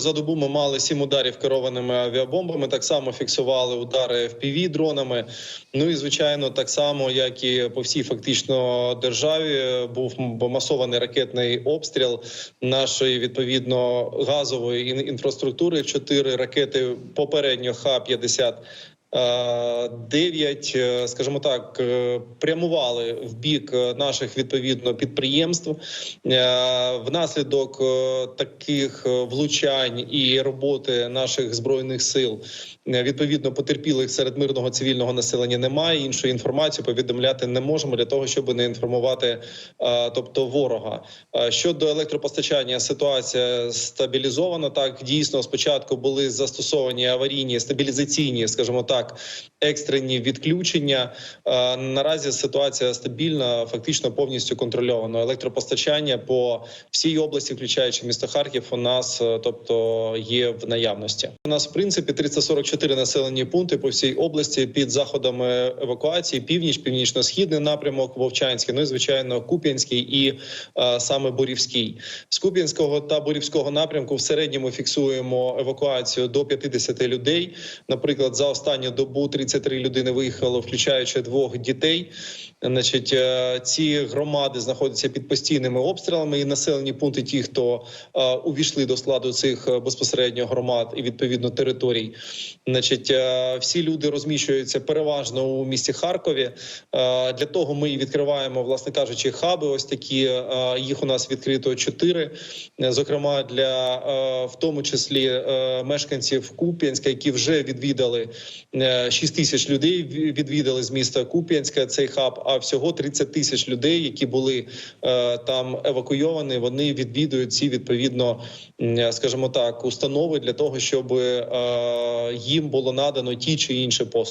За добу ми мали сім ударів керованими авіабомбами. Так само фіксували удари fpv дронами. Ну і звичайно, так само, як і по всій фактично державі, був масований ракетний обстріл нашої відповідно газової інфраструктури. Чотири ракети попередньо Х-50 Е, Дев'ять, е, скажімо так, е, прямували в бік е, наших відповідно підприємств. Е, Внаслідок е, таких е, влучань і роботи наших збройних сил е, відповідно потерпілих серед мирного цивільного населення немає. Іншої інформації повідомляти не можемо для того, щоб не інформувати, е, тобто ворога. Е, Щодо електропостачання, ситуація стабілізована. Так дійсно спочатку були застосовані аварійні стабілізаційні, скажімо так, екстрені відключення. Е, Наразі ситуація стабільна, фактично повністю контрольована. Електропостачання по всій області, включаючи місто Харків, у нас, е, тобто, є в наявності. У нас в принципі 344 населені пункти по всій області під заходами евакуації: північ, північно-східний напрямок, Вовчанський, ну і звичайно Куп'янський і е, саме Борівський. З Куп'янського та Борівського напрямку в середньому фіксуємо евакуацію до 50 людей. Наприклад, за останню добу 33 людини виїхало, включаючи двох дітей. Значить, е, ці громади знаходяться під постійними обстрілами, і населені пункти, ті, хто е, увійшли до складу цих е, безпосередньо громад і відповідно територій. Значить, всі люди розміщуються переважно у місті Харкові. Для того ми і відкриваємо, власне кажучи, хаби. Ось такі їх у нас відкрито чотири. Зокрема, для в тому числі мешканців Куп'янська, які вже відвідали 6 тисяч людей. Відвідали з міста Куп'янська цей хаб. А всього 30 тисяч людей, які були е, там евакуйовані, вони відвідують ці відповідно, м, скажімо так, установи для того, щоб е, їм було надано ті чи інші послуги.